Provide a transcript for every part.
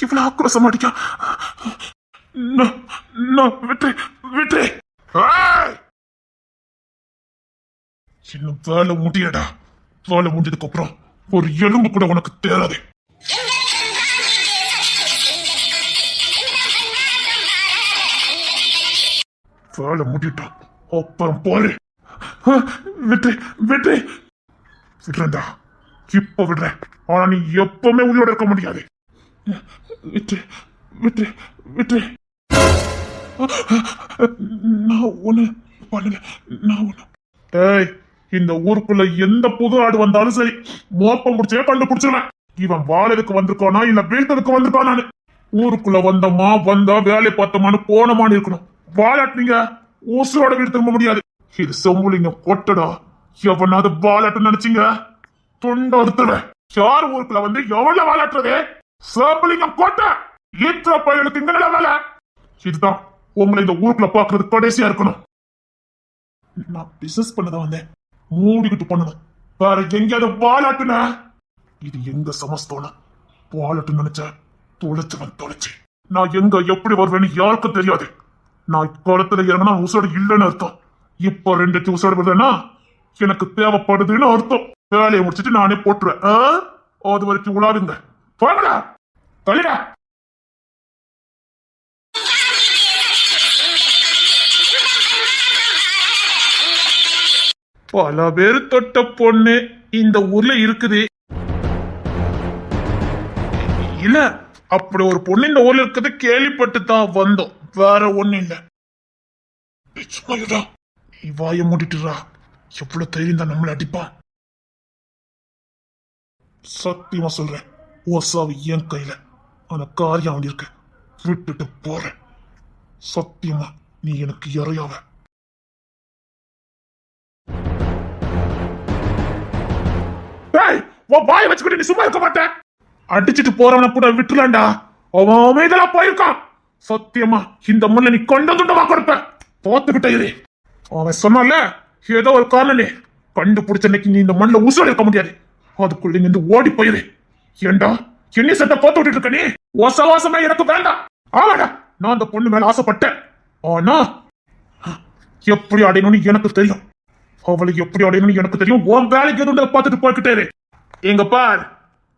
இவ்வளவு ஆக்ரோஷம் அடிக்கா விட்டு விட்டு இன்னும் வேலை முடியடா வேலை முடிஞ்சதுக்கு அப்புறம் ஒரு எலும்பு கூட உனக்கு தேராது. வேலை முடிட்டோம் அப்புறம் போரு. விட்டு விட்டு விடுறேன்டா இப்ப விடுறேன் ஆனா நீ எப்பவுமே உயிரோட இருக்க முடியாது. விட்டு விட்டு விட்டு. நான் ஒன்று பண்ணல நான் ஒன்று டேய் இந்த ஊருக்குள்ள எந்த புது ஆடு வந்தாலும் சரி மோப்பம் முடிச்சே கண்டுபிடிச்சிருவேன். இவன் வாழதுக்கு வந்திருக்கானா இல்ல வீழ்த்ததுக்கு வந்திருக்கானான்னு ஊருக்குள்ள வந்தோமா வந்தா வேலை பார்த்தோமான்னு போனமான்னு இருக்கணும். வாழாட்டினீங்க ஊசலோட வீடு திரும்ப முடியாது. இது செம்புலிங்க கொட்டடா எவனாவது வாழாட்டு நினைச்சீங்க? துண்ட ஒருத்தவன் யார் ஊருக்குள்ள வந்து எவ்வளவு வாழாட்டுறது? செம்புலிங்க கோட்டை. ஈற்ற பயிலுக்கு இங்க வேலை. இதுதான் உங்களை இந்த ஊருக்குள்ள பாக்குறது கடைசியா இருக்கணும். நான் பிசினஸ் பண்ணதான் வந்தேன். மூடிக்கிட்டு பண்ணணும். வேற எங்கேயாவது வாலாட்டுன. இது எங்க சமஸ்தோன வாலாட்டு நினைச்ச தொலைச்சவன் தொலைச்சு. நான் எங்க எப்படி வருவேன்னு யாருக்கும் தெரியாது. நான் இக்காலத்துல இறங்கினா உசோடு இல்லைன்னு அர்த்தம். இப்போ ரெண்டு உசோடு வருதுன்னா எனக்கு தேவைப்படுதுன்னு அர்த்தம். வேலையை முடிச்சிட்டு நானே போட்டுருவேன். அது வரைக்கும் உலாருங்க போடா தள்ளிடா பல பேர் தொட்ட பொண்ணு இந்த ஊர்ல இருக்குது. இல்ல அப்படி ஒரு பொண்ணு இந்த ஊர்ல இருக்கிறது கேள்விப்பட்டு தான் வந்தோம். வேற ஒண்ணு இல்ல. ஏய், சும்மா வாய மூடிட்டுறா எவ்வளவு தைரியம் தான் நம்மள அடிப்பான் சத்தியமா சொல்றேன். ஓசாவு என் கையில. அந்த காரியம் அவன் இருக்கு. விட்டுட்டு போறேன். சத்தியமா நீ எனக்கு இறையாவ உன் வாய் வச்சுக்கிட்டு நீ சும்மா இருக்க மாட்டேன் அடிச்சிட்டு போறவன கூட விட்டுலாண்டா. அவன் அமைதலா போயிருக்கான். சத்தியமா இந்த முள்ள நீ கொண்ட துண்டமா கொடுப்ப. போத்துக்கிட்ட இரு. அவன் சொன்னால ஏதோ ஒரு காரணம். கண்டுபிடிச்ச அன்னைக்கு நீ இந்த மண்ணில் உசுரோட இருக்க முடியாது. அதுக்குள்ள நின்று ஓடி போயிரு. ஏண்டா? என்ன சட்டை போட்டு விட்டுட்டு இருக்க நீ? வசவாசமே எனக்கு வேண்டாம். ஆமாடா நான் அந்த பொண்ணு மேல ஆசைப்பட்டேன். ஆனா எப்படி அடையணும்னு எனக்கு தெரியும். அவளை எப்படி அடையணும்னு எனக்கு தெரியும். உன் வேலைக்கு எதுவும் பார்த்துட்டு போய்கிட்டே எங்க பார்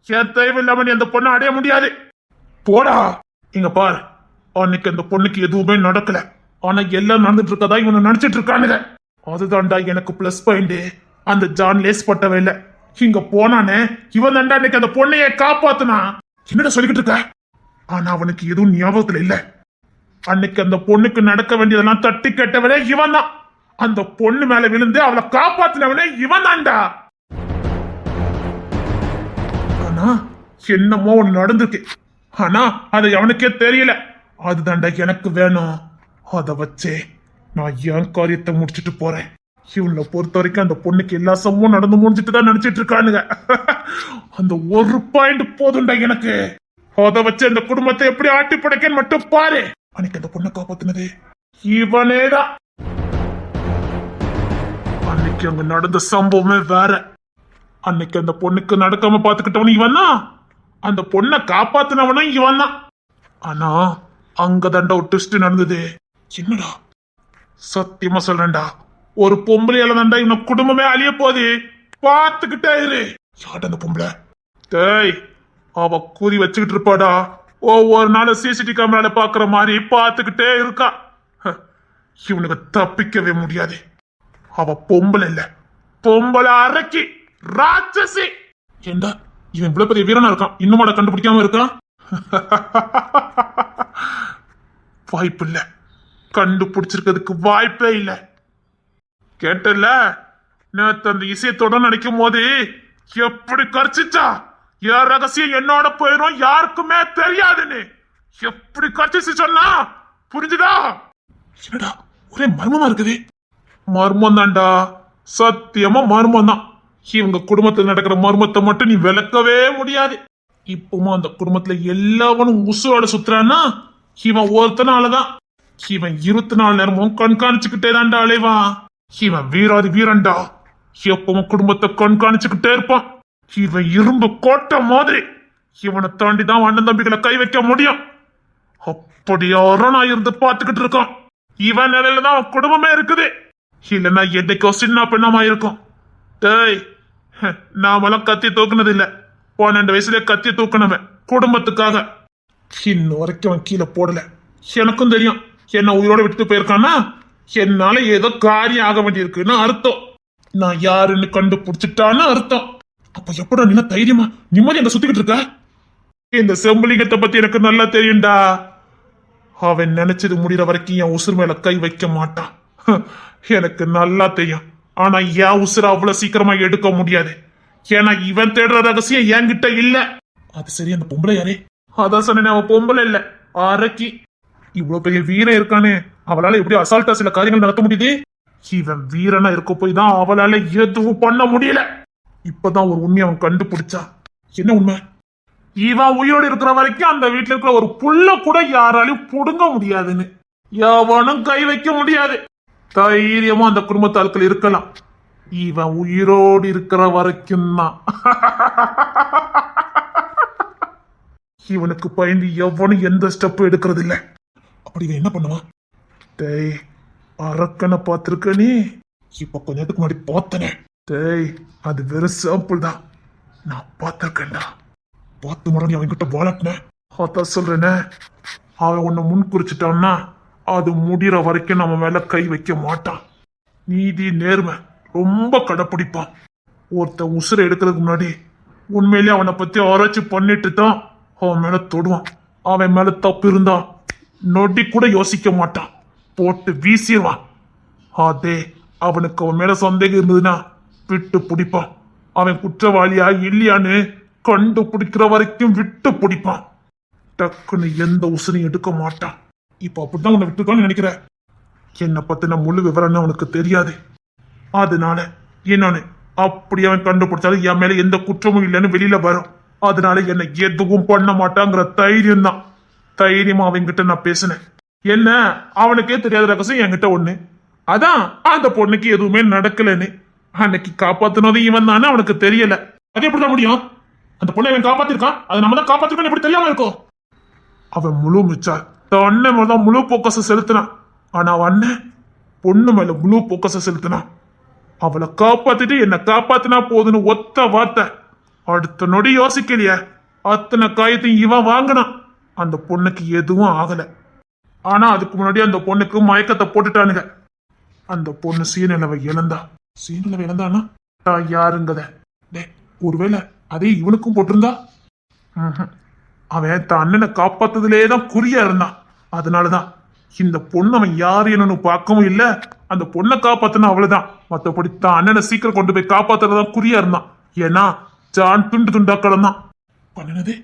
என் தேவையில்லாம நீ அந்த பொண்ணை அடைய முடியாது. போடா இங்க பார். அன்னைக்கு அந்த பொண்ணுக்கு எதுவுமே நடக்கல. ஆனா எல்லாம் நடந்துட்டு இருக்கதா இவனை நினைச்சிட்டு இருக்கானுங்க. அதுதான்டா எனக்கு பிளஸ் பாயிண்ட் அந்த ஜான் லேஸ் பட்டவே இல்லை. இங்க போனானே இவன் தான்டா இன்னைக்கு அந்த பொண்ணையே காப்பாத்துனா. என்னடா சொல்லிக்கிட்டு இருக்க? ஆனா அவனுக்கு எதுவும் ஞாபகத்துல இல்ல. அன்னைக்கு அந்த பொண்ணுக்கு நடக்க வேண்டியதெல்லாம் தட்டி கேட்டவனே இவன் தான். அந்த பொண்ணு மேல விழுந்து அவளை காப்பாத்தினவனே இவன் தான்டா. ஆனா என்னமோ ஒண்ணு நடந்திருக்கு. ஆனா அது அவனுக்கே தெரியல. அதுதான்டா எனக்கு வேணும். அதை வச்சே நான் என் காரியத்தை முடிச்சிட்டு போறேன். இவனை பொறுத்த வரைக்கும் அந்த பொண்ணுக்கு எல்லா சமமும் நடந்து முடிஞ்சிட்டு தான் நினைச்சிட்டு இருக்கானுங்க. அந்த ஒரு பாயிண்ட் போதும்டா எனக்கு. அத வச்சு அந்த குடும்பத்தை எப்படி ஆட்டி படைக்கன்னு மட்டும் பாரு. அன்னைக்கு அந்த பொண்ணை காப்பாத்தினது இவனேதான் அன்னைக்கு அங்க நடந்த சம்பவமே வேற. அன்னைக்கு அந்த பொண்ணுக்கு நடக்காம பாத்துக்கிட்டவனும் இவன் தான் அந்த பொண்ணை காப்பாத்தினவனும் இவன் தான் ஆனா அங்க ஒரு ட்விஸ்ட் நடந்தது. என்னடா? சத்தியமா சொல்றேன்டா. ஒரு பொம்பளையால தாண்டா இவன குடும்பமே அழிய போகுது. பார்த்துக்கிட்டே இரு. யார்டா அந்த பொம்பளை? டேய் அவ கூறி வச்சுக்கிட்டு இருப்பாடா. ஒவ்வொரு நாளும் சிசிடிவி கேமரால பாக்குற மாதிரி பார்த்துக்கிட்டே இருக்கா. ஹ, இவனுக்கு தப்பிக்கவே முடியாது. அவ பொம்பளை இல்ல. பொம்பளை அரக்கி ராட்சசி. ஏண்டா இவன் இவ்வளவு பெரிய வீரனா இருக்கான்? இன்னும் கண்டுபிடிக்காம இருக்கான் வாய்ப்பு இல்ல. கண்டுபிடிச்சிருக்கிறதுக்கு வாய்ப்பே இல்லை. கேட்டல நேத்து அந்த இசையத்தோட நினைக்கும் போது எப்படி கரிச்சிச்சா? என் ரகசியம் என்னோட போயிரும் யாருக்குமே தெரியாதுன்னு. எப்படி கரிச்சிச்சு சொன்னா? புரிஞ்சுதா? என்னடா ஒரே மர்மமா இருக்குது. மர்மம் தான்டா. சத்தியமா மர்மம் தான். இவங்க குடும்பத்துல நடக்கிற மர்மத்தை மட்டும் நீ விளக்கவே முடியாது. இப்பவும் அந்த குடும்பத்துல எல்லாவனும் உசுவோட சுத்துறான்னா இவன் ஒருத்தனாலதான். இவன் இருபத்தி நாலு நேரமும் கண்காணிச்சுக்கிட்டே தான்டா அலைவான். இவன் வீராதி வீரன்டா. எப்பவும் குடும்பத்தை கண்காணிச்சுக்கிட்டே இருப்பான். இவன் இரும்பு கோட்டை மாதிரி. இவனை தாண்டி தான் அண்ணன் தம்பிகளை கை வைக்க முடியும். அப்படி நான் இருந்து பார்த்துக்கிட்டு இருக்கான். இவன் நிலையில தான் அவன் குடும்பமே இருக்குது. இல்லைன்னா என்னைக்கோ சின்ன பெண்ணாமா இருக்கும். டேய் நாமெல்லாம் கத்தி தூக்குனது இல்ல பன்னெண்டு வயசுல கத்தி தூக்குனவன் குடும்பத்துக்காக. இன்ன வரைக்கும் அவன் கீழே போடல. எனக்கும் தெரியும். என்ன உயிரோட விட்டுட்டு போயிருக்கான்னா என்னால ஏதோ காரியம் ஆக வேண்டியிருக்குன்னு அர்த்தம். நான் யாருன்னு கண்டுபிடிச்சிட்டான்னு அர்த்தம். அப்ப எப்படா நீ தைரியமா நிம்மதி அங்க சுத்திக்கிட்டு இருக்க? இந்த செம்பலிங்கத்தை பத்தி எனக்கு நல்லா தெரியும்டா. அவன் நினைச்சது முடிகிற வரைக்கும் என் உசுர் மேல கை வைக்க மாட்டான். எனக்கு நல்லா தெரியும். ஆனா என் உசுர அவ்வளவு சீக்கிரமா எடுக்க முடியாது. ஏன்னா இவன் தேடுற ரகசியம் என்கிட்ட இல்ல. அது சரி அந்த பொம்பளை யாரே? அதான் சொன்னேன் அவன் பொம்பளை இல்ல. அரக்கி. இவ்வளவு பெரிய வீரன் இருக்கானே. அவளால எப்படி அசால்ட்டா சில காரியங்கள் நடத்த முடியுது? இவன் வீரனா இருக்க போய் தான் அவளால எதுவும் பண்ண முடியல. இப்பதான் ஒரு உண்மையை அவன் கண்டுபிடிச்சா என்ன உண்மை? இவன் உயிரோடு இருக்கிற வரைக்கும் அந்த வீட்டுல இருக்கிற ஒரு புள்ள கூட யாராலையும் புடுங்க முடியாதுன்னு. எவனும் கை வைக்க முடியாது. தைரியமா அந்த குடும்பத்து ஆட்கள் இருக்கலாம். இவன் உயிரோடு இருக்கிற வரைக்கும் தான். இவனுக்கு பயந்து எவனும் எந்த ஸ்டெப்பும் எடுக்கிறது இல்லை அப்படி இவன் என்ன பண்ணுவான் டேய் அரக்கனை பார்த்துருக்க நீ? இப்ப கொஞ்ச நேரத்துக்கு முன்னாடி பார்த்தனே. டேய் அது வெறும் சாம்பிள் தான். நான் பார்த்துருக்கேன்டா. பார்த்து முறை அவன்கிட்ட வாழட்டினேன் அதான் சொல்றேனே. அவன் உன்னை முன் குறிச்சிட்டான்னா அது முடிகிற வரைக்கும் நம்ம மேல கை வைக்க மாட்டான். நீதி நேர்மை ரொம்ப கடைப்பிடிப்பான். ஒருத்தன் உசுரை எடுக்கிறதுக்கு முன்னாடி உண்மையிலேயே அவனை பத்தி ஆராய்ச்சி பண்ணிட்டு தான் அவன் மேல தொடுவான். அவன் மேல தப்பு இருந்தான் நொடி கூட யோசிக்க மாட்டான். போட்டு வீசிடுவான் அதே அவனுக்கு அவன் மேல சந்தேகம் இருந்ததுன்னா விட்டு பிடிப்பான். அவன் குற்றவாளியா இல்லையான்னு கண்டுபிடிக்கிற வரைக்கும் விட்டு பிடிப்பான். டக்குன்னு எந்த உசுரையும் எடுக்க மாட்டான். இப்ப அப்படிதான் உன்னை விட்டுருக்கான்னு நினைக்கிறேன். என்னை பத்தின முழு விவரம்னு அவனுக்கு தெரியாது. அதனால என்னன்னு அப்படி அவன் கண்டுபிடிச்சாலும் என் மேல எந்த குற்றமும் இல்லைன்னு வெளியில வரும். அதனால என்னை எதுவும் பண்ண மாட்டாங்கிற தைரியம் தான் தைரியமா அவன்கிட்ட நான் பேசினேன். என்ன? அவனுக்கே தெரியாத ரகசியம் என்கிட்ட ஒண்ணு. அதான் அந்த பொண்ணுக்கு எதுவுமே நடக்கலன்னு. அன்னைக்கு காப்பாத்துனது இவன் தானே அவனுக்கு தெரியல. அது எப்படிதான் முடியும்? அந்த பொண்ணை அவன் காப்பாத்திருக்கான்? அதை நம்ம தான் காப்பாத்திருக்கோம் எப்படி தெரியாம இருக்கும்? அவன் முழு மிச்சா அண்ணன் மேல தான் முழு போக்கஸை செலுத்தினான். ஆனா அவன் அண்ணன் பொண்ணு மேல முழு போக்கஸை செலுத்தினான். அவளை காப்பாத்திட்டு என்னை காப்பாத்தினா போதுன்னு ஒத்த வார்த்தை. அடுத்த நொடி யோசிக்கலையே. அத்தனை காயத்தையும் இவன் வாங்கினான். அந்த பொண்ணுக்கு எதுவும் ஆகல. ஆனா அதுக்கு முன்னாடி அந்த பொண்ணுக்கு மயக்கத்தை போட்டுட்டானுங்க. அந்த பொண்ணு சீனிலவை இழந்தா. சீனிலவை இழந்தானா? நான் யாருங்கத? டே ஒருவேளை அதே இவனுக்கும் போட்டிருந்தா? அவன் தன் அண்ணனை காப்பாத்ததுலே தான் குறியா இருந்தான். அதனாலதான் இந்த பொண்ணு அவன் யாரு என்னன்னு பார்க்கவும் இல்ல அந்த பொண்ணை காப்பாத்தினா அவ்வளவுதான். மத்தபடி தான் அண்ணனை சீக்கிரம் கொண்டு போய் காப்பாத்துறதுதான் குறியா இருந்தான். ஏன்னா ஜான் துண்டு துண்டா கிடந்தான். பண்ணினதே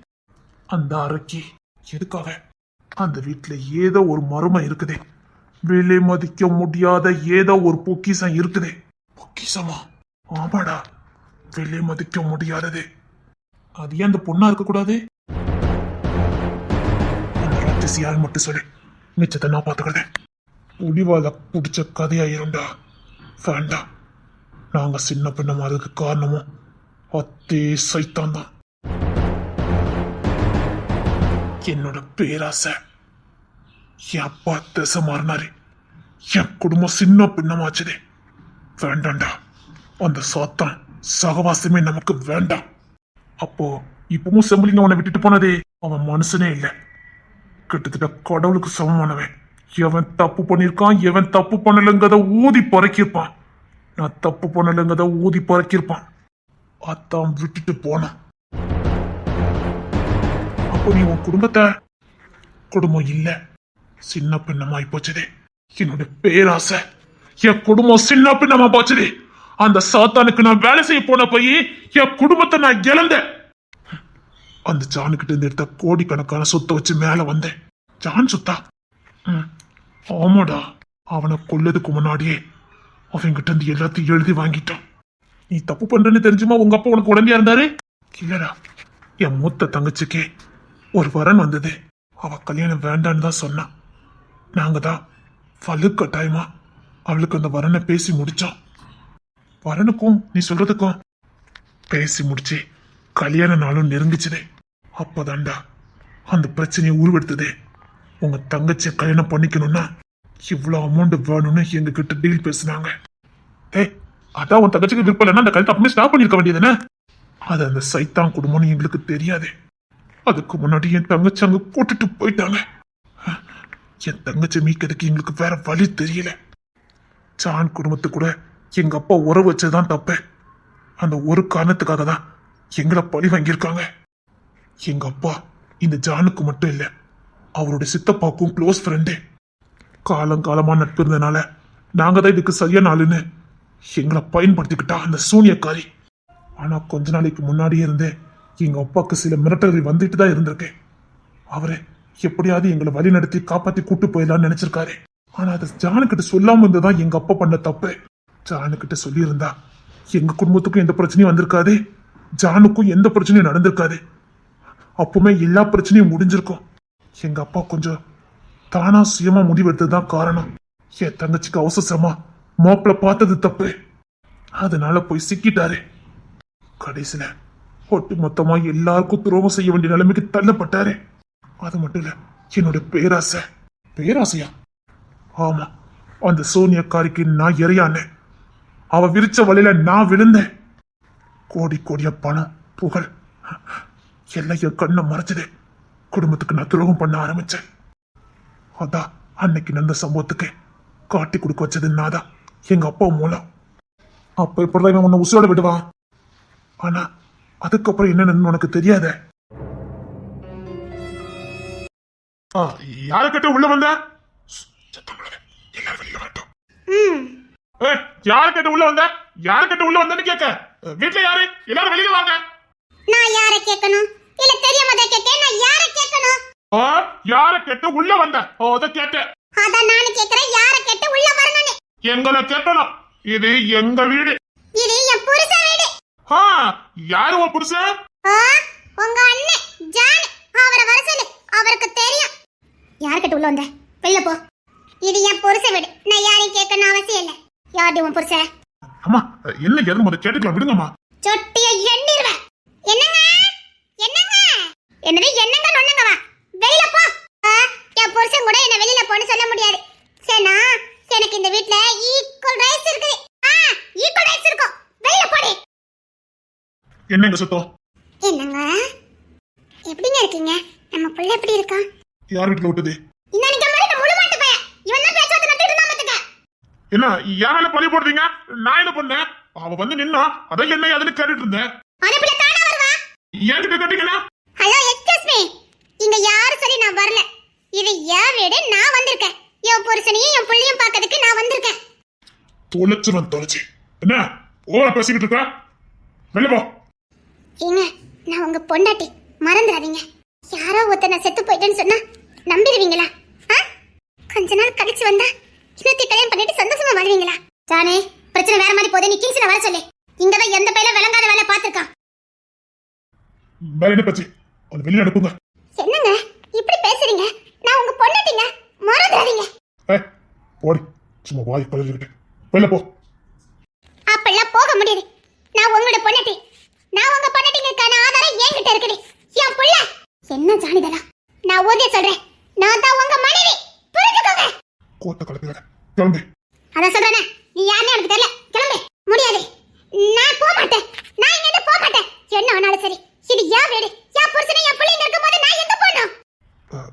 அந்த அரைக்கி. எதுக்காக? அந்த வீட்டுல ஏதோ ஒரு மர்மம் இருக்குதே. விலை மதிக்க முடியாத ஏதோ ஒரு பொக்கிசம் இருக்குதே. பொக்கிசமா ஆமாடா. விலை மதிக்க முடியாதது. அது ஏன் அந்த பொண்ணா இருக்கக்கூடாது அந்த ராட்சசி யார் மட்டும் சொல்லு. மிச்சத்தை நான் பார்த்துக்கிறேன். முடிவால பிடிச்ச கதையாயிருண்டா வேண்டாம். நாங்க சின்ன பின்னம் அதுக்கு காரணமும் அத்தே சைத்தான் தான் என்னோட பேராசை. என் அப்பா திசை மாறினாரு. என் குடும்பம் சின்ன பின்னமாச்சுதே. வேண்டாம்டா அந்த சாத்தான் சகவாசமே நமக்கு வேண்டாம். அப்போ இப்பவும் செம்பலிங்க அவனை விட்டுட்டு போனதே அவன் மனுஷனே இல்லை. கிட்டத்தட்ட கடவுளுக்கு சமமானவன். எவன் தப்பு பண்ணிருக்கான் எவன் தப்பு பண்ணலங்கிறத ஊதி பறக்கிருப்பான். நான் தப்பு பண்ணலங்கிறத ஊதி பறக்கிருப்பான். அத்தான் விட்டுட்டு போனான். இப்போ நீ உன் குடும்பத்தை? குடும்பம் இல்லை. சின்ன பின்னமாய் போச்சுதே. என்னோட பேராசை. என் குடும்பம் சின்ன பின்னமா போச்சுதே. அந்த சாத்தானுக்கு நான் வேலை செய்ய போன போய் என் குடும்பத்தை நான் இழந்தேன். அந்த ஜானுக்கிட்ட இருந்து எடுத்த கோடிக்கணக்கான சொத்தை வச்சு மேல வந்தேன். ஜான் சொத்தா? ம், ஆமாடா. அவனை கொல்லதுக்கு முன்னாடியே அவன்கிட்ட இருந்து எல்லாத்தையும் எழுதி வாங்கிட்டான். நீ தப்பு பண்றேன்னு தெரிஞ்சுமா உங்க அப்பா உனக்கு உடனே இருந்தாரு? இல்லடா. என் மூத்த தங்கச்சிக்கு ஒரு வரன் வந்தது. அவ கல்யாணம் வேண்டான்னு தான் சொன்னான் நாங்க தான் வலுக்கட்டாயமா அவளுக்கு அந்த வரனை பேசி முடிச்சோம். வரனுக்கும் நீ சொல்றதுக்கும் பேசி முடிச்சு கல்யாண நாளும் நெருங்கிச்சுதே. அப்போதாண்டா அந்த பிரச்சனையை உருவெடுத்ததே. உங்க தங்கச்சியை கல்யாணம் பண்ணிக்கணும்னா இவ்வளோ அமௌண்ட் வேணும்னு எங்க கிட்ட டீல் பேசுனாங்க. ஏய் அதான் உன் தங்கச்சிக்கு விருப்பம் இல்லைன்னா அந்த கல்யாணத்தை அப்படியே ஸ்டாப் பண்ணிருக்க வேண்டியதுன்னு அது அந்த சைத்தான் குடும்பம்னு எங்களுக்கு தெரியாது. அதுக்கு முன்னாடி என் தங்கச்சி அங்க போட்டுட்டு போயிட்டாங்க. என் தங்கச்சி மீக்கிறதுக்கு எங்களுக்கு வேற வழி தெரியல. ஜான் குடும்பத்து கூட எங்க அப்பா உறவு வச்சதுதான் தப்பு அந்த ஒரு காரணத்துக்காக தான் எங்களை பழி வாங்கியிருக்காங்க. எங்க அப்பா இந்த ஜானுக்கு மட்டும் இல்லை அவரோட சித்தப்பாக்கும் க்ளோஸ் ஃப்ரெண்டு காலங்காலமா நட்பு இருந்தனால நாங்க தான் இதுக்கு சரியான ஆளுன்னு எங்களை பயன்படுத்திக்கிட்டா அந்த சூனியக்காரி. ஆனா கொஞ்ச நாளைக்கு முன்னாடியே இருந்தே எங்க அப்பாவுக்கு சில மிரட்டல்கள் வந்துட்டு தான் இருந்திருக்கு. அவரு எப்படியாவது எங்களை வழி நடத்தி காப்பாத்தி கூட்டு போயிடலாம்னு நினைச்சிருக்காரு. ஆனா அதை ஜானுக்கிட்ட சொல்லாம இருந்ததான் எங்க அப்பா பண்ண தப்பு? ஜானுக்கிட்ட சொல்லியிருந்தா எங்க குடும்பத்துக்கும் எந்த பிரச்சனையும் வந்திருக்காது. ஜானுக்கும் எந்த பிரச்சனையும் நடந்திருக்காது. அப்பவுமே எல்லா பிரச்சனையும் முடிஞ்சிருக்கும். எங்க அப்பா கொஞ்சம் தானா சுயமா முடிவெடுத்தது தான் காரணம். என் தங்கச்சிக்கு அவசரமா மாப்பிள்ள பார்த்தது தப்பு. அதனால போய் சிக்கிட்டாரு. கடைசியில ஒட்டு மொத்தமா எல்லாருக்கும் துரோகம் செய்ய வேண்டிய நிலைமைக்கு தள்ளப்பட்டாரு. அது மட்டும் இல்ல என்னோட பேராசை. பேராசையா? ஆமா அந்த சோனியக்காரிக்கு நான் இறையானேன் அவ விரிச்ச வழியில நான் விழுந்தேன். கோடி கோடிய பணம் புகழ் எல்லாம் என் கண்ணை மறைச்சது. குடும்பத்துக்கு நான் துரோகம் பண்ண ஆரம்பிச்சேன். அதான் அன்னைக்கு நடந்த சம்பவத்துக்கு காட்டி கொடுக்க வச்சது நான் தான் எங்க அப்பா மூலம். அப்ப இப்படிதான் இவன் உன்னை உசுரோட விடுவான். ஆனா அதுக்கப்புறம் என்னன்னு உனக்கு தெரியாத? யார கிட்ட உள்ள வந்த. எல்லாரும் வெளியில வரட்டும். யார கிட்ட உள்ள வந்த? யார கிட்ட உள்ள வந்தன்னு கேட்க. வீட்டுல யாரு? எல்லாரும் வெளியில வாங்க. நான் யார கேட்கணும்? இல்ல தெரியாம தான் கேட்கேன் நான் யார கேட்கணும்? ஆ, யார கேட்டு உள்ள வந்த? ஓ அத கேட்டேன். அதான் நானும் கேக்குறேன் யார கேட்டு உள்ள வரணும்னு? எங்களை கேட்கணும். இது எங்க வீடு. இது ஆ, யாரு உன் புருஷன்? ஆ, உங்க அண்ணன் ஜான். அவரை வர சொல்லு. அவருக்கு தெரியும். யார்கிட்ட உள்ள வந்த? வெளில போ. இது என் புருஷன் வீடு. நான் யாரையும் கேட்கணும் அவசியம் இல்ல. யாரு உன் புருஷன்? அம்மா என்ன எது முதல்ல கேட்டுக்கலாம் விடுங்கம்மா. சொட்டிய எண்ணிருவேன் என்னங்க? என்னங்க? என்னது என்னங்க நொண்ணுங்க வா வெளியில போ என் புருஷன் கூட என்ன வெளியில போன்னு சொல்ல முடியாது. சரினா எனக்கு இந்த வீட்ல ஈக்குவல் ரைட்ஸ் இருக்கு ஆ ஈக்குவல் ரைட்ஸ் இருக்கும். வெளியில போடி. என்னங்க சுத்தம்? என்னங்க? எப்படிங்க இருக்கீங்க? நம்ம புள்ள எப்படி இருக்கான்? யார் வீட்டுல விட்டது? என்ன யார் மேல பழி போடுறீங்க? நான் என்ன பண்ணேன்? அவ வந்து நின்னா அதான் என்ன அதுன்னு கேட்டுட்டு இருந்தேன். அனுப்பில தானா வருவா? என்கிட்ட கேட்டீங்கன்னா ஹலோ எக்ஸ்கியூஸ் மீ இங்க யாரும் சொல்லி நான் வரல. இது என் வீடு நான் வந்திருக்கேன். என் புருஷனையும் என் புள்ளையும் பார்க்கறதுக்கு நான் வந்திருக்கேன். தொலைச்சிரும் தொலைச்சு. என்ன ஓவரா பேசிக்கிட்டு இருக்க? வெளில போ. ஏங்க நான் உங்க பொண்டாட்டி. மறந்துடாதீங்க. யாரோ ஒருத்தர் செத்து போயிட்டேன்னு சொன்னா நம்பிடுவீங்களா? ஆ? கொஞ்ச நாள் கழிச்சு வந்தா இன்னொருத்தி கல்யாணம் பண்ணிட்டு சந்தோஷமா வாழ்வீங்களா? ஜானே பிரச்சனை வேற மாதிரி போதே நீ கிங்ஸ்ல வர சொல்லு. இங்கதான் எந்த பையில விளங்காத வேலை பார்த்திருக்கான். வேற என்ன பேச்சு அது வெளியே அனுப்புங்க. என்னங்க? இப்படி பேசுறீங்க? நான் உங்க பொண்டாட்டிங்க. மறந்துடாதீங்க. ஏய் போடி சும்மா வாய் கழுவிக்கிட்டு வெளில போ. அப்பெல்லாம் போக முடியாது. நான் உங்களோட பொண்டாட்டி. நான் உங்க பொண்டாட்டிங்களுக்கான ஆதாரம் என்கிட்ட இருக்குது என் புள்ள. என்ன ஜானிதலா நான் ஊதிய சொல்றேன். நான் தான் உங்க மனைவி. புரிஞ்சுக்கோங்க. கோத்த கலப்பி வேற கிளம்பு. அதான் சொல்றேனே. நீ யாருன்னு எனக்கு தெரியல. கிளம்பு. முடியாது. நான் போக மாட்டேன். நான் இங்க இருந்து போக மாட்டேன். என்ன ஆனாலும் சரி. இது என் வீடு? என் புருஷனை? என் பிள்ளைங்க இருக்கும்போது நான் எங்க அஹ்,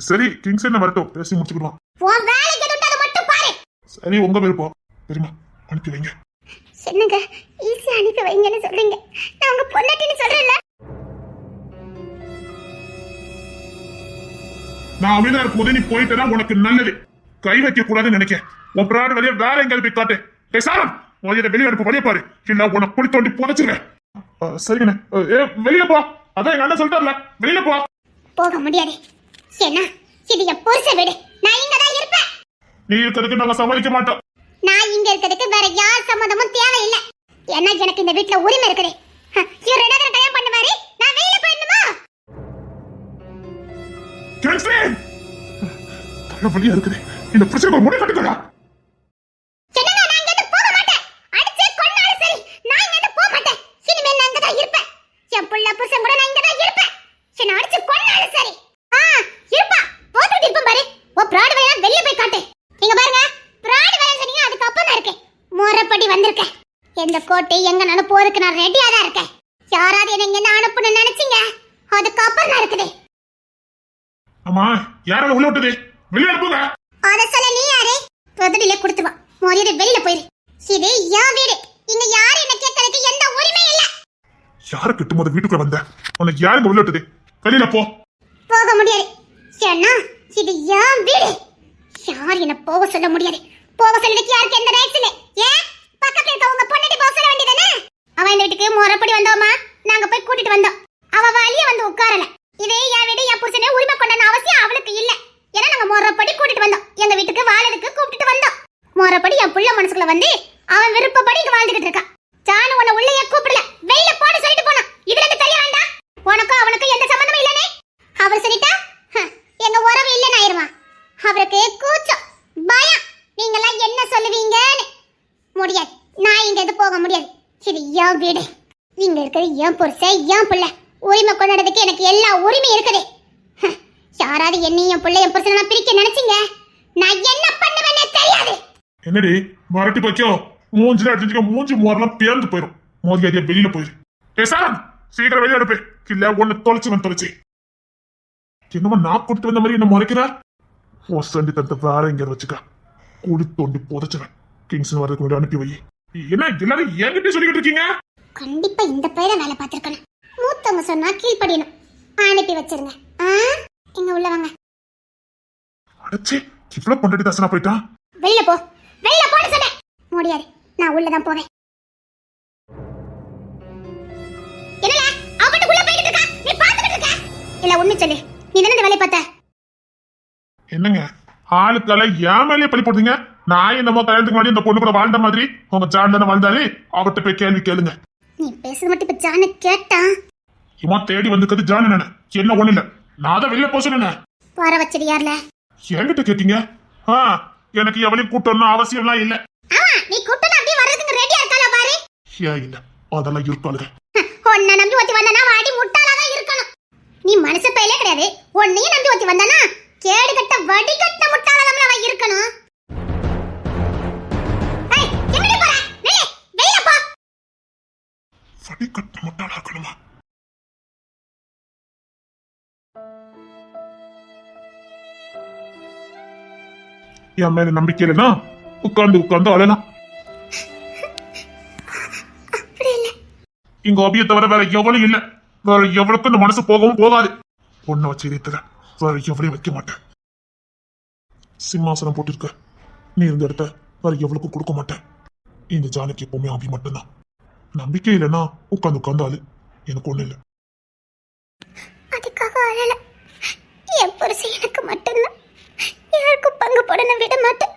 சரி கிங்ஸ் என்ன வரட்டும். பேசி முடிச்சுக்கலாம் உன் வேலைக்கு எதுவும் அதை மட்டும் பாரு. சரி உங்க விருப்பம். தெரியுமா அனுப்பி வைங்க. என்னங்க? ஈஸியா அனுப்பி வைங்கன்னு சொல்றீங்க. நான் அமைதியா இருக்கும்போது நீ போயிட்டேன்னா உனக்கு நல்லது. கை வைக்க கூடாதுன்னு நினைக்க உன் பிராடு வெளியே வேற எங்கேயாவது போய் காட்டு ஏய் சாரம் முதல்ல வெளியே அனுப்பு வெளியே பாரு. இல்ல உனக்கு குளி தோண்டி புதைச்சிருவேன். சரிங்கண்ணே ஏ வெளியில போ. அதான் எங்க அண்ணன் சொல்லிட்டார்ல. வெளியில போ. போக முடியாது. ஏன்னா இது என் புருஷ வீடு. நான் இங்க தான் இருப்பேன். நீ இருக்கிறதுக்கு நாங்க சமாளிக்க மாட்டோம். நான் இங்க இருக்கிறதுக்கு வேற யார் சம்மதமும் தேவையில்லை. ஏன்னா எனக்கு இந்த வீட்ல உரிமை இருக்குது. இவர் ரெண்டாவது கிங்ஸ்லி தலைவலியா இருக்குது இந்த பிரச்சனை கட்டுக்கடா. நான் போக மாட்டேன். சரி நான் போக மாட்டேன். இருப்பேன். கூட தான் இருப்பேன். அடிச்சு சரி. ஓ பாருங்க. வந்திருக்கேன். எந்த கோட்டை எங்க நான் போறதுக்கு நான் ரெடியா தான் இருக்கேன். யாராவது என்ன இங்க அனுப்பணும்னு நினைச்சீங்க? அதுக்கு அப்புறம் இருக்குது ஆமா யாரால உள்ள விட்டது? வெளியே அனுப்புங்க அத சொல்ல நீ யாரு? பிரதிநில கொடுத்து வா மரியாதை வெளியில போயிரு. இது என் வீடு. இங்க யாரு என்ன கேட்கறதுக்கு எந்த உரிமையும் இல்ல. யாரு கிட்டும் போது வீட்டுக்குள்ள வந்த? உனக்கு யாருங்க உள்ள விட்டது? வெளியில போ. போக முடியாது. ஏன்னா இது என் வீடு. யார் என்ன போக சொல்ல முடியாது. போக சொல்றதுக்கு யாருக்கு எந்த ரைட்ஸ் இல்ல? ஏன் பக்கத்துல இருக்க உங்க பொண்ணுட்டு போக சொல்ல வேண்டியதானே? அவ இந்த வீட்டுக்கு முறைப்படி வந்தோமா? நாங்க போய் கூட்டிட்டு வந்தோம். அவ வழிய வந்து உட்காரல. இதே என் வீடு என் புருஷனே உரிமை கொண்டான அவசியம் அவளுக்கு இல்ல. ஏன்னா நாங்க முறப்படி கூட்டிட்டு வந்தோம். எங்க வீட்டுக்கு வாழறதுக்கு கூப்பிட்டுட்டு வந்தோம். முறப்படி என் புள்ள மனசுக்குள்ள வந்து அவன் விருப்பப்படி இங்க வாழ்ந்துகிட்டு இருக்கான். ஜானு உன்னை உள்ளே கூப்பிடல. வெயில போட சொல்லிட்டு போனான். இதுல இருந்து தெரிய வேண்டாம் உனக்கும் அவனுக்கும் எந்த சம்பந்தமும் இல்லனே. அவர் சொல்லிட்டா "ஹ, எங்க உறவு இல்லைன்னு ஆயிருமா? அவருக்கு கூச்சம் பயம். நீங்கெல்லாம் என்ன சொல்லுவீங்கன்னு. முடியாது. நான் இங்க எது போக முடியாது. இது என் வீடு. இங்க இருக்கிற என் புருஷன் என் பிள்ளை. உரிமை கொண்டாடுறதுக்கு எனக்கு எல்லா உரிமையும் இருக்குது. யாராவது என்னையும் என் பிள்ளை என் புருஷனை பிரிக்க நினைச்சீங்க? நான் என்ன பண்ணுவேன்னே தெரியாது. என்னடி மரட்டி போச்சோ? மூஞ்சில அடிச்சுக்க மூஞ்சி மோரெல்லாம் பேர்ந்து போயிடும் மோதி அதிக வெளியில போயிரு. ஏ சார் சீக்கிரம் வெளியே அனுப்பு இல்ல தொலைச்சு வந்து தொலைச்சு. என்னமோ நான் கொடுத்து வந்த மாதிரி என்ன முறைக்கிறார். ஒசண்டி தந்த வேற எங்க வச்சுக்க. கூடி தோண்டி புதைச்சவன். கிங்ஸ் வரதுக்கு முன்னாடி அனுப்பி வை. என்ன எல்லாரும் என்கிட்ட சொல்லிக்கிட்டு இருக்கீங்க? கண்டிப்பா இந்த பையனை வேலை பார்த்திருக்கணும். மூத்தவங்க சொன்னா கீழ்ப்படியணும். அனுப்பி வச்சிருங்க. ஆ இங்க உள்ள வாங்க. அடச்சே இவ்வளவு பொண்டாட்டி தாசனா போயிட்டான் வெளில போ. வெளில போன்னு சொன்னேன். முடியாது. நான் உள்ளதான் போவேன். என்னல அவட்டு உள்ள போயிட்டு இருக்கா? நீ பாத்துக்கிட்டு இருக்க? இல்ல ஒண்ணு சொல்லு. நீ தானே இந்த வேலையை பார்த்த? என்னங்க? ஆளுக்கால ஏன் மேலேயே பழி போடுறீங்க? நான் என்னமோ கல்யாணத்துக்கு முன்னாடி இந்த பொண்ணு கூட வாழ்ந்த மாதிரி உங்க ஜான் வாழ்ந்தாரு? அவர்கிட்ட போய் கேள்வி கேளுங்க. நீ பேசுறது மட்டும் இப்ப ஜானு கேட்டான் இம்மா தேடி வந்துக்கிறது ஜான் என்ன என்ன ஒண்ணு இல்ல நான் தான் வெளில போக சொன்னேன். வர வச்சது யார்ல? என்கிட்ட கேட்டீங்க? ஆ எனக்கு எவளையும் கூட்டணும் அவசியம்லாம் இல்ல. ஆமா நீ கூட்டல அப்படியே வர்றதுக்கு ரெடியா இருக்கால பாரு? ஏன் இல்ல? அதெல்லாம் இருக்காளுங்க. உன்னை நம்பி ஒத்தி வந்தானா வாடி முட்டாளாதான் இருக்கணும். நீ மனசு பையலே கிடையாது. உன்னையும் நம்பி ஒத்தி வந்தானா? கேடு கட்ட வடி கட்ட முட்டாளாதான் அவன் இருக்கணும். வடி கட்ட முட்டாளா இருக்கணுமா என் மேல நம்பிக்கை இல்லைன்னா உட்கார்ந்து உட்கார்ந்து அழலாம். இங்க அபியை தவிர வேற எவளும் இல்ல. வேற எவளுக்கும் இந்த மனசு போகவும் போகாது. பொண்ணை வச்சு இதயத்துல வேற எவளையும் வைக்க மாட்டேன். சிம்மாசனம் போட்டிருக்க. நீ இருந்த இடத்த வேற எவளுக்கும் கொடுக்க மாட்டேன். இந்த ஜானகி எப்பவுமே அபி மட்டும்தான். நம்பிக்கை இல்லைன்னா உட்காந்து உட்காந்து ஆளு எனக்கு ஒண்ணு இல்ல. அதுக்காக அழல. என் புருஷன் எனக்கு மட்டும்தான். யாருக்கும் பங்கு போட நான் விட மாட்டேன்.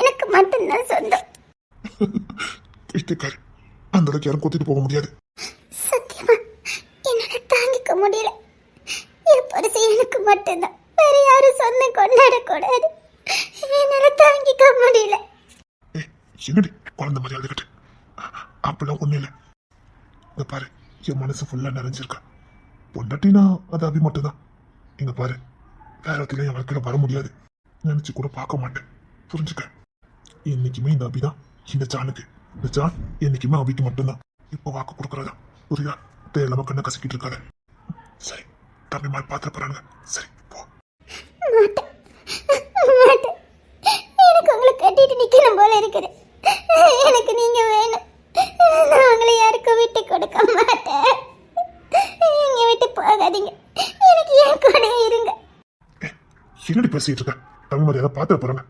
எனக்கு மட்டும்தான் சொந்தம். இஷ்டக்காரி அந்த அளவுக்கு யாரும் கொத்திட்டு போக முடியாது. சத்தியமா என்னால தாங்கிக்க முடியல. என் புருஷன் எனக்கு மட்டும்தான். வேற யாரும் சொந்தம் கொண்டாடக்கூடாது. என்னால தாங்கிக்க முடியல. என்னடி குழந்தை மாதிரி அழுதுகிட்டு? அப்படிலாம் ஒன்றும் இல்லை. இங்கே பாரு என் மனசு ஃபுல்லா நிறைஞ்சிருக்கா. பொண்டாட்டினா அது அபி மட்டும்தான். இங்கே பாரு வேற ஒருத்தரையும் என் வாழ்க்கையில் வர முடியாது. நினச்சி கூட பார்க்க மாட்டேன். புரிஞ்சுக்க? என்னைக்குமே இந்த அபிதான் இந்த ஜானுக்கு. இந்த ஜான் என்னைக்குமே அபிக்கு மட்டும்தான். இப்போ வாக்கு கொடுக்கறதா புரியுதா? தேவையில்லாம கண்ணை கசக்கிட்டு இருக்காத. சரி தம்பி மாதிரி பார்த்துட்டு போறாங்க சரி போ. எனக்கு உங்களை கட்டிட்டு நிக்கணும் போல இருக்குது. எனக்கு நீங்க வேணும். நான் உங்களை யாருக்கும் விட்டு கொடுக்க மாட்டேன். நீங்க விட்டு போகாதீங்க. எனக்கு என் கூடயே இருங்க. என்னடி பேசிட்டு இருக்க தமிழ் மாதிரி ஏதாவது பார்த்துட போறாங்க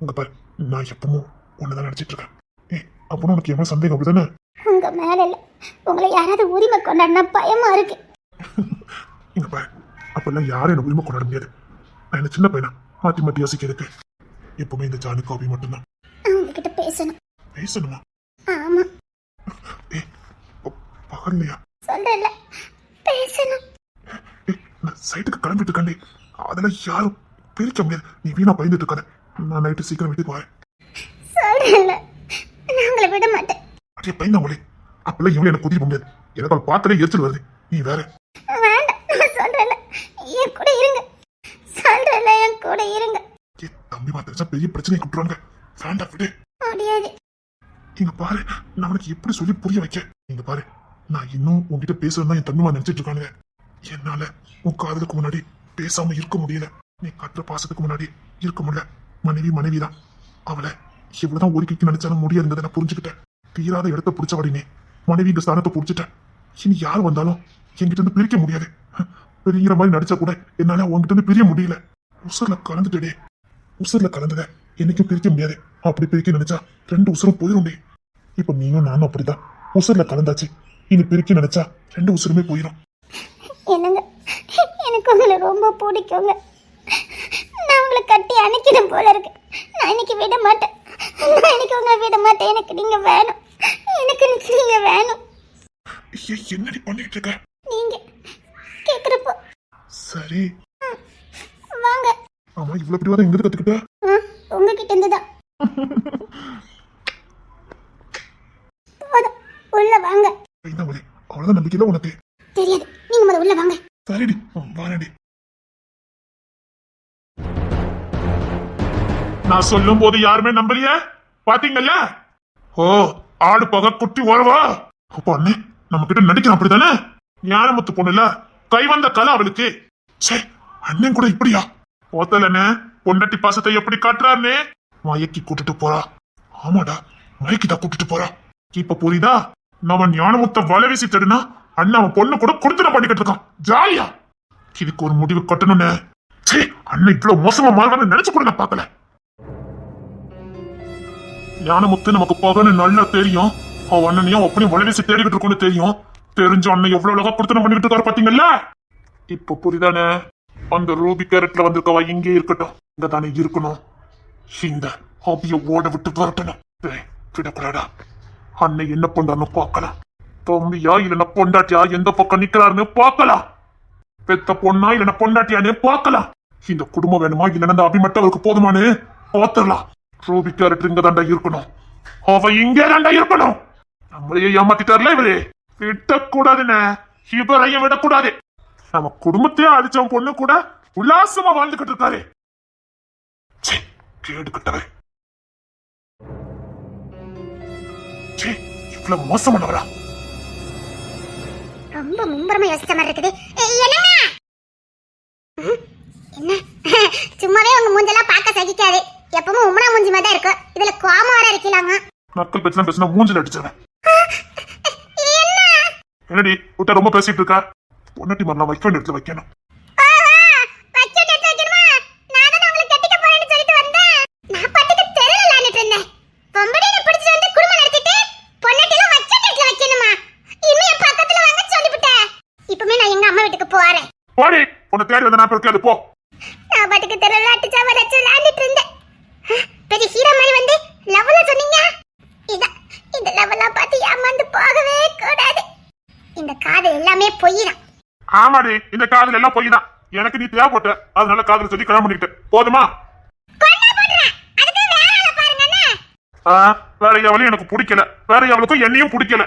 உங்க பாரு நான் எப்பவும் ஒண்ணுதான் நினைச்சிட்டு இருக்கேன். ஏய் அப்போ உனக்கு எவ்வளவு சந்தேகம் அப்படிதானே உங்க மேல இல்ல. உங்களை யாராவது உரிமை கொண்டாடினா பயமா இருக்கு. இங்க பாரு அப்பெல்லாம் யாரும் என்ன உரிமை கொண்டாட முடியாது. நான் என்ன சின்ன பையனா? மாத்தி மாத்தி யோசிக்கிறதுக்கு. எப்பவுமே இந்த ஜானு காபி மட்டும்தான். அவங்க கிட்ட பேசணும். பேசணுமா? ஆமா. பகல்லையா சொல்றேன்ல பேசணும். சைட்டுக்கு கிளம்பிட்டு இருக்கேன் டேய். யாரும் பிரிக்க முடியாது. நீ வீணா பயந்துட்டு இருக்காத. நான் நைட்டு சீக்கிரம் வீட்டுக்கு வரேன். சொல்றேன்ல நான் உங்களை விட மாட்டேன். இவ்வளோ எனக்கு கூட்டிட்டு முடியாது. எனக்கு அவள் பார்த்தாலே எரிச்சல் வருது. நீ வேற. வேண்டாம். நான் சொல்றேன்ல என் இருங்க. சொல்றேன்ல என் இருங்க. ஏ தம்பி மாத்திரச்சா பெரிய பிரச்சனையை கூப்பிட்டுருவாங்க. வேண்டாம் விடு. முடியாது. இங்க பாரு நான் உனக்கு எப்படி சொல்லி புரிய வைக்க இங்க பாரு நான் இன்னும் உன்கிட்ட பேசுறதா என் தம்பிமா நினைச்சிட்டு இருக்கானுங்க. என்னால உன் காதலுக்கு முன்னாடி பேசாம இருக்க முடியல. நீ கட்டுற பாசத்துக்கு முன்னாடி இருக்க முடியல. மனைவி மனைவி தான் அவளை எவ்வளவுதான் ஒதுக்கிக்கு நினைச்சாலும் முடியாதுங்கிறத நான் புரிஞ்சுக்கிட்டேன். தீராத இடத்த பிடிச்சவாடி மனைவி மனைவிங்க ஸ்தானத்தை பிடிச்சிட்டேன். இனி யார் வந்தாலும் என்கிட்ட இருந்து பிரிக்க முடியாது. பிரிங்கிற மாதிரி நடிச்சா கூட என்னால உன்கிட்ட இருந்து பிரிய முடியல. உசுர்ல கலந்துட்டே உசுர்ல கலந்தத என்னைக்கும் பிரிக்க முடியாது. அப்படி பிரிக்க நினைச்சா ரெண்டு உசுரும் போயிரும்டே. இப்ப நீயும் நானும் அப்படிதான். உசுர்ல கலந்தாச்சு. இனி பிரிக்க நினைச்சா ரெண்டு உசுருமே போயிரும். என்னங்க? எனக்கு உங்களை ரொம்ப பிடிக்குங்க. நான் உங்களை கட்டி அணைக்கணும் போல இருக்கு. நான் இன்னைக்கு விட மாட்டேன். நான் இன்னைக்கு உங்களை விட மாட்டேன். எனக்கு நீங்க வேணும். எனக்கு நீங்க வேணும். என்னடி பண்ணிட்டு இருக்க? நீங்க கேக்குறப்போ. சரி. வாங்க. ஆமா இவ்வளவு பிடிவாதம் எங்க கத்துக்கிட்ட? உங்ககிட்ட இருந்து தான் போதும் உள்ள வாங்க என்ன அவ்வளவுதான் நம்பிக்கையில உனக்கு. தெரியாது. நீங்க முதல்ல உள்ள வாங்க. சரிடி. வாரடி நான் சொல்லும் போது யாருமே நம்பலையா? பாத்தீங்கல்ல? ஓ ஆடு பக குட்டி ஓரவா? அப்போ அண்ணே நம்ம கிட்ட நடிக்கிறான் அப்படித்தானே? ஞானமுத்து பொண்ணுல கை வந்த கலை அவளுக்கு. சே அண்ணன் கூட இப்படியா? போத்தலண்ணே பொண்டாட்டி பாசத்தை எப்படி காட்டுறாருனே? மயக்கி கூட்டிட்டு போறா. ஆமாடா மயக்கி தான் கூட்டிட்டு போறா. இப்ப புரியுதா? நம்ம ஞானமுத்த வலை வீசி தேடுனா அண்ணன் அவன் பொண்ணு கூட கொடுத்துட பண்ணிக்கிட்டு இருக்கான். ஜாலியா? இதுக்கு ஒரு முடிவு கட்டணும்னு. சே அண்ணன் இவ்வளவு மோசமா மாறுவான்னு நினைச்சு கூட நான் பார்க்கல. ஞானமுத்து நமக்கு போகன்னு நல்லா தெரியும். அவன் அண்ணனையும் அப்படியும் வலை வீசி தேடிக்கிட்டு இருக்கும்னு தெரியும். தெரிஞ்ச அண்ணன் எவ்வளவு அழகா கொடுத்துட பண்ணிக்கிட்டு இருக்காரு பாத்தீங்கல்ல? இப்ப புரியுதானே? அந்த ரூபி கேரட்ல வந்திருக்கவா இங்கே இருக்கட்டும். இங்க தானே இருக்கணும். இந்த ஹாபிய ஓட விட்டு வரட்டணும். விடக்கூடாடா அண்ணன் என்ன பண்றான்னு பார்க்கலாம் தம்பியா இல்லைன்னா பொண்டாட்டியா? எந்த பக்கம் நிக்கிறாருன்னு பார்க்கலாம் பெத்த பொண்ணா இல்லைன்னா பொண்டாட்டியான்னு பார்க்கலாம் இந்த குடும்பம் வேணுமா இல்லைன்னா அந்த அபிமட்டம் அவருக்கு போதுமானு பார்த்துடலாம். ரூபி கேரக்டர் இங்க தாண்டா இருக்கணும். அவ இங்க தாண்டா இருக்கணும். நம்மளையே ஏமாத்திட்டார்ல இவரு. விடக்கூடாதுன்னு இவரையும் விடக்கூடாது. நம்ம குடும்பத்தையே அழிச்சவன் பொண்ணு கூட உல்லாசமா வாழ்ந்துகிட்டு இருக்காரு. ச்சே, இவ்வளவு மோசமானவரா? ரொம்ப மும்பரமா யோசிச்ச மாதிரி இருக்குது. என்னங்க என்ன? சும்மாவே உங்க மூஞ்செல்லாம் பார்க்க சகிக்காது. எப்பவும் உம்மனா மூஞ்சி மாதிரி தான் இருக்கும் இதுல கோமம் வர இருக்கலாங்க. நக்கல் பேசினா பேசினா மூஞ்சில அடிச்சிருவேன். என்ன? என்னடி விட்டா ரொம்ப பேசிட்டு இருக்கா? பொன்னாட்டி மரலாம் வைக்க வேண்டிய இடத்துல வைக்கணும் ஆஹா, வச்சு எடுத்து வைக்கணுமா? நான் தானே உங்களை கட்டிக்க போறேன்னு சொல்லிட்டு வந்தேன். நான் பாட்டுக்கு தெருவுல விளையாண்டுட்டு இருந்தேன். பொம்பளைங்களை பிடிச்சிட்டு வந்து குடும்பம் நடத்திட்டு, பொண்டாட்டியெல்லாம் வச்ச இடத்துல வைக்கணுமா? இனிமே என் பக்கத்துல வாங்க சொல்லிப்புட்டேன். இப்பவுமே நான் எங்க அம்மா வீட்டுக்கு போறேன் போடி. உன்னை தேடி வந்த நான் இருக்காது போ. நான் பாட்டுக்கு தெருவுல அடிச்சாவ வச்சு விளையாண்டுட்டு இருந்தேன். பெரிய ஹீரோ மாதிரி வந்து லவ்ல சொன்னீங்க? இதான். இந்த லவ்வெல்லாம் பார்த்து ஏமாந்து போகவே கூடாது. இந்த காதல் எல்லாமே பொய் தான் ஆமாடி இந்த காதல் எல்லாம் பொய் தான் எனக்கு நீ தேவைப்பட்ட அதனால காதல் சொல்லி கல்யாணம் பண்ணிக்கிட்டேன். போதுமா? வேற எவளையும் எனக்கு பிடிக்கல. வேற எவளுக்கும் என்னையும் பிடிக்கல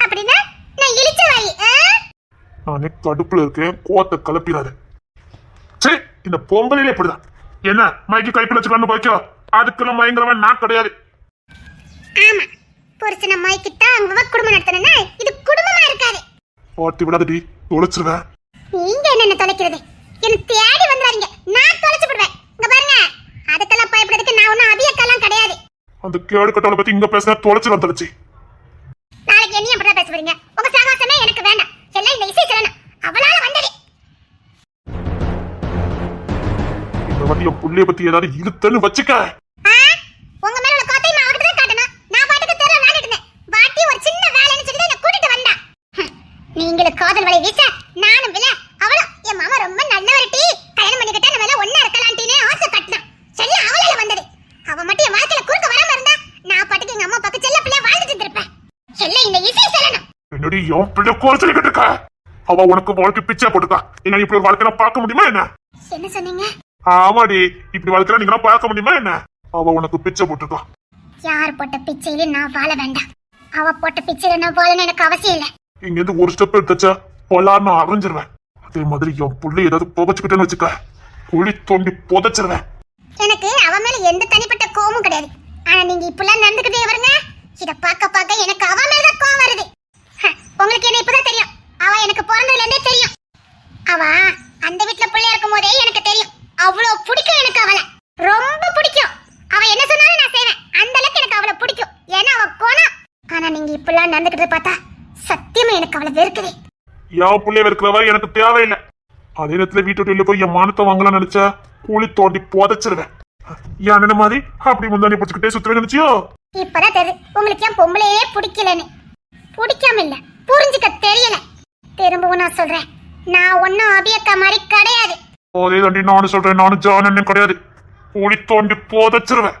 அப்படின்னா நான் இழிச்ச வாயி ஆ? நானே கடுப்புல இருக்கேன் கோத்த கலப்பிடாத சரி இந்த பொங்கலிலே இப்படிதான். என்ன மைக்கு கைப்பில் வச்சுக்கலாம்னு போய்க்கோ அதுக்கெல்லாம் மயங்குறவன் நான் கிடையாது. புருஷனை மயக்கிட்டா அங்க குடும்பம் நடத்தணும்னா இது குடும்பமா இருக்காது. ஓட்டி விடாதடி தொலைச்சிருவேன். நீங்க என்னென்ன தொலைக்கிறது? என்ன தேடி வந்துறாதீங்க நான் தொலைச்சு விடுவேன் இங்க பாருங்க. அதுக்கெல்லாம் பயப்படுறதுக்கு நான் ஒன்னும் அபியக்கெல்லாம் கிடையாது. அந்த கேடு கட்டவளை பத்தி இங்க பேசினா தொலைச்சிருவேன் தொலைச்சி நாளைக்கு என்னையும் அப்படிதான் பேச போறீங்க உங்க சகாசமே எனக்கு எல்லாம் இந்த இசை சொல்லணும்? அவளால வந்தது. இந்த என் புள்ளைய பத்தி ஏதாவது இழுத்தன்னு வச்சுக்க? உங்க மேல உள்ள கோத்தை நான் அவகிட்ட தான் காட்டணும். நான் பாட்டுக்கு தெருல விளையாடிட்டு இருந்தேன். பாட்டி ஒரு சின்ன வேலைன்னு சொல்லி தான் என்ன கூட்டிட்டு வந்தா. நீங்களும் காதல் வலை வீச நானும் வில அவளும் என் மாமா ரொம்ப நல்லவரட்டி கல்யாணம் பண்ணிக்கிட்டா நம்ம எல்லாம் ஒண்ணா இருக்கலான்ட்டினே ஆசை கட்டினான் சரி அவளால வந்தது அவ மட்டும் என் வாழ்க்கையில குறுக்க வராம இருந்தா நான் பாட்டுக்கு எங்க அம்மா பக்கம் செல்ல பிள்ளைய வாழ்ந்துட்டு இருப்பேன் எல்லாம் இந்த இசை சொல்லணும் என்னடி என் பிள்ளை குறைச்சலிக்கிட்டு இருக்க. அவ உனக்கு வாழ்க்கை பிச்சை போட்டுக்கா. என்ன இப்படி ஒரு வாழ்க்கை பார்க்க முடியுமா என்ன? என்ன சொன்னீங்க? ஆமாடி இப்படி வாழ்க்கையில நீங்க பார்க்க முடியுமா என்ன? அவ உனக்கு பிச்சை போட்டுக்கா. யார் போட்ட பிச்சையில நான் வாழ வேண்டாம். அவ போட்ட பிச்சையில நான் வாழணும் எனக்கு அவசியம் இல்லை. இங்க இருந்து ஒரு ஸ்டெப் எடுத்தச்சா பொலார்னு அரைஞ்சிருவேன் அதே மாதிரி என் புள்ளை ஏதாவது புகச்சுக்கிட்டேன்னு வச்சுக்க குழி தோண்டி புதைச்சிருவேன். எனக்கு அவன் மேல எந்த தனிப்பட்ட கோவமும் கிடையாது. ஆனா நீங்க இப்படிலாம் நடந்துக்கிட்டே வருங்க. இத பார்க்க பார்க்க எனக்கு அவன் மேல கோவம் வருது. உங்களுக்கு என்ன இப்பதான் தெரியும். அவ எனக்கு பிறந்ததுல இருந்தே தெரியும். அவ அந்த வீட்ல பிள்ளையா இருக்கும் போதே எனக்கு தெரியும். அவ்வளவு பிடிக்கும் எனக்கு அவளை. ரொம்ப பிடிக்கும். அவ என்ன சொன்னாலும் நான் செய்வேன். அந்த அளவுக்கு எனக்கு அவளை பிடிக்கும். ஏன்னா அவ குணம். ஆனா நீங்க இப்படிலாம் நடந்துக்கிட்டு பார்த்தா சத்தியமா எனக்கு அவளை வெறுக்குது. என் பிள்ளைய இருக்கிறவ எனக்கு தேவையில்லை. அதே நேரத்துல வீட்டு விட்டு போய் என் மானத்தை வாங்கலாம் நினைச்சா குழி தோண்டி புதைச்சிருவேன். என் அண்ணன் மாதிரி அப்படி முந்தானி பிடிச்சிக்கிட்டே சுத்துவேன் நினைச்சியோ? இப்பதான் தெரியுது. உங்களுக்கு ஏன் பொம்பளையே பிடிக்கலன்னு. பிடிக்காம இல்ல புரிஞ்சுக்க தெரியல. திரும்பவும் நான் சொல்றேன். நான் ஒன்னும் அபியக்கா மாதிரி கிடையாது. அதே தாண்டி நானும் சொல்றேன். நானும் ஜான் கிடையாது. ஒளி தோண்டி போதச்சிருவேன்.